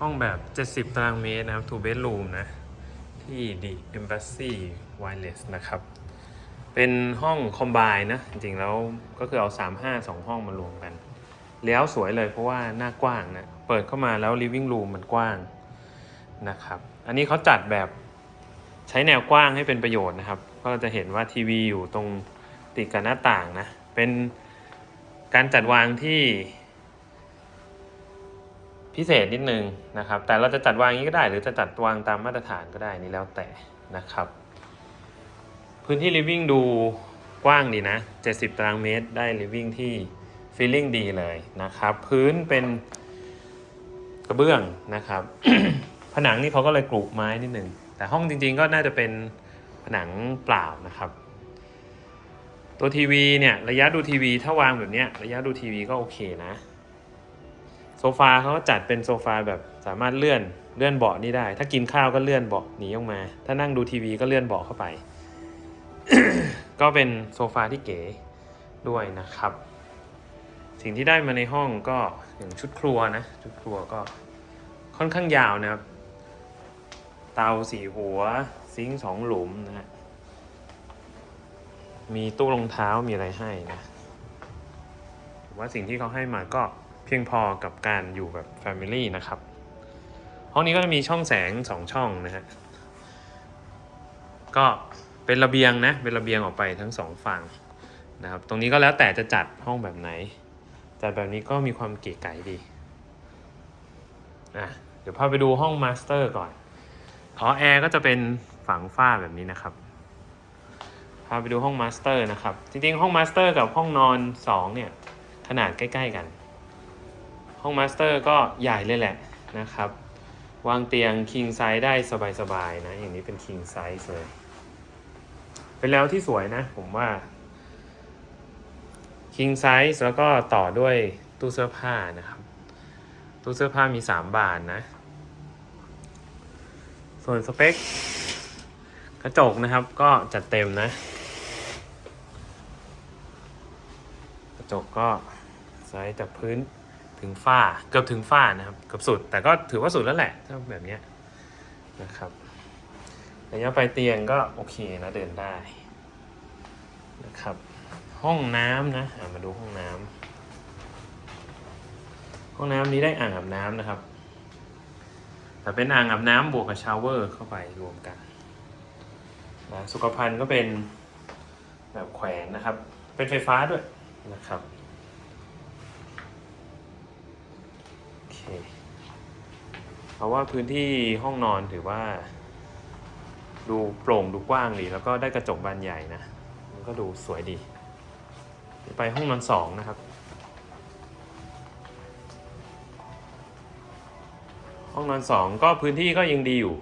ห้องแบบ 70 ตารางเมตรนะครับ two bedroom นะ ที่ The Embassy Wireless นะครับ เป็นห้องคอมไบนะ จริงๆ แล้วก็คือเอา 35 2 ห้องมารวมกัน แล้วสวยเลยเพราะว่าหน้ากว้างนะ เปิดเข้ามาแล้ว living room มันกว้างนะครับ อันนี้เขาจัดแบบใช้แนวกว้างให้เป็นประโยชน์นะครับ ก็จะเห็นว่าทีวีอยู่ตรงติดกับหน้าต่างนะ เป็นการจัดวางที่ พิเศษนิดนึงนะครับ แต่เราจะจัดวางอย่างนี้ก็ได้ หรือจะจัดวางตามมาตรฐานก็ได้นี่แล้วแต่นะครับ พื้นที่ living ดูกว้างดีนะ 70 ตารางเมตรได้ living ที่ feeling ดีเลยนะครับ พื้นเป็นกระเบื้องนะครับ ผนังนี่เขาก็เลยกรุไม้นิดนึง แต่ห้องจริง ๆ ก็น่าจะเป็นผนังเปล่านะครับ ตัวทีวีเนี่ยระยะดูทีวีถ้าวางแบบนี้ระยะดูทีวีก็โอเคนะ โซฟาเขาก็จัดเป็นโซฟาแบบสามารถเลื่อนเลื่อนเบาะนี่ได้ ถ้ากินข้าวก็เลื่อนเบาะหนีออกมา ถ้านั่งดูทีวีก็เลื่อนเบาะเข้าไป ก็เป็นโซฟาที่เก๋ด้วยนะครับ สิ่งที่ได้มาในห้องก็อย่างชุดครัวนะ ชุดครัวก็ค่อนข้างยาวนะครับ เตาสีหัว ซิงค์สองหลุมนะฮะมีตู้รองเท้ามีอะไรให้นะว่าสิ่งที่เขาให้มาก็ เพียงพอกับการอยู่แบบ Family นะครับ ห้องนี้ก็จะมีช่องแสงสองช่องนะฮะ ก็เป็นระเบียงนะ เป็นระเบียงออกไปทั้งสองฝั่งนะครับ ตรงนี้ก็แล้วแต่จะจัดห้องแบบไหน จัดแบบนี้ก็มีความเก๋ไก๋ดีอะเดี๋ยวพาไปดูห้องมาสเตอร์ก่อนอ๋อแอร์ก็จะเป็นฝังฝ้าแบบนี้นะครับพาไปดูห้องมาสเตอร์นะครับ จริงๆ ห้องมาสเตอร์กับห้องนอน2เนี่ย ขนาดใกล้ ๆ กัน ห้องมาสเตอร์ก็ใหญ่เลยแหละนะครับ วางเตียง king size ได้สบายๆนะ อย่างนี้เป็น king size เลย เป็นแล้วที่สวยนะ ผมว่า king size แล้วก็ต่อด้วยตู้เสื้อผ้านะครับ ตู้เสื้อผ้ามี 3 บานนะ ส่วนสเปคกระจกนะครับก็จัดเต็มนะ กระจกก็ไซส์จากพื้น ถึงฝ้าเกือบถึงฝ้านะครับเกือบสุด แต่ก็ถือว่าสุดแล้วแหละถ้าแบบนี้นะครับระยะปลายเตียงก็โอเคนะเดินได้นะครับ ห้องน้ำนะอะมาดูห้องน้ำห้องน้ำนี้ได้อ่างอาบน้ำนะครับ แต่เป็นอ่างอาบน้ำบวกกับชาวเวอร์เข้าไปรวมกันนะสุขภัณฑ์ก็เป็นแบบแขวนนะครับ เป็นไฟฟ้าด้วยนะครับโอ เคเพราะว่าพื้นที่ห้องนอนถือว่า ดูโปร่งดูกว้างดีแล้วก็ได้กระจกบานใหญ่นะ มันก็ดูสวยดี ไปห้องนอนสองนะครับ ห้องนอนสองก็พื้นที่ก็ยังดีอยู่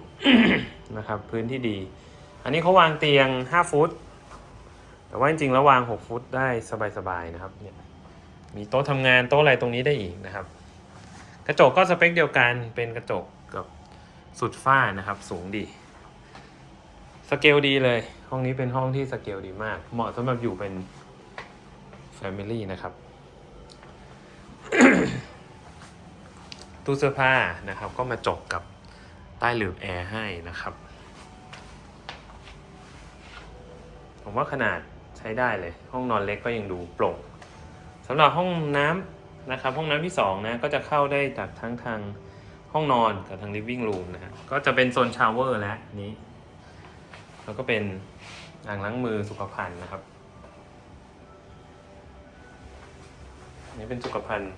นะครับ พื้นที่ดี อันนี้เขาวางเตียง 5 ฟุต แต่ว่าจริงๆแล้ววาง 6 ฟุตได้สบายๆนะครับเนี่ยมีโต๊ะทำงานโต๊ะอะไรตรงนี้ได้อีกนะครับ กระจกก็สเปคเดียวกันเป็นกระจกกับสุดฝ้านะครับ สูงดี สเกลดีเลย ห้องนี้เป็นห้องที่สเกลดีมาก เหมาะสำหรับอยู่เป็น Family นะครับ ตู้เสื้อผ้านะครับ ก็มาจบกับใต้หลืบแอร์ให้นะครับ ผมว่าขนาดใช้ได้เลย ห้องนอนเล็กก็ยังดูโปร่งสำหรับห้องน้ำ นะครับห้องน้ำที่สองนะก็จะเข้าได้จากทั้งทางห้องนอนกับทาง living room นะฮะก็จะเป็นโซนชาวเวอร์แล้วนี้ แล้วก็เป็นอ่างล้างมือสุขภัณฑ์นะครับนนี้เป็นสุขภัณฑ์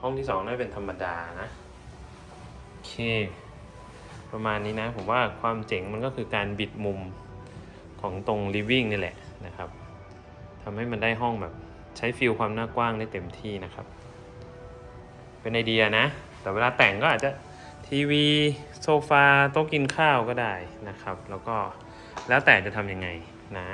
ห้องที่สองน่าจะเป็นธรรมดานะโอเค ประมาณนี้นะ ผมว่าความเจ๋งมันก็คือการบิดมุมของตรง living นี่แหละนะครับทำให้มันได้ห้องแบบใช้ฟิลความหน้ากว้างได้เต็มที่นะครับ เป็นไอเดียนะ แต่เวลาแต่งก็อาจจะทีวีโซฟาโต๊ะกินข้าวก็ได้นะครับ แล้วก็แล้วแต่จะทำยังไงนะ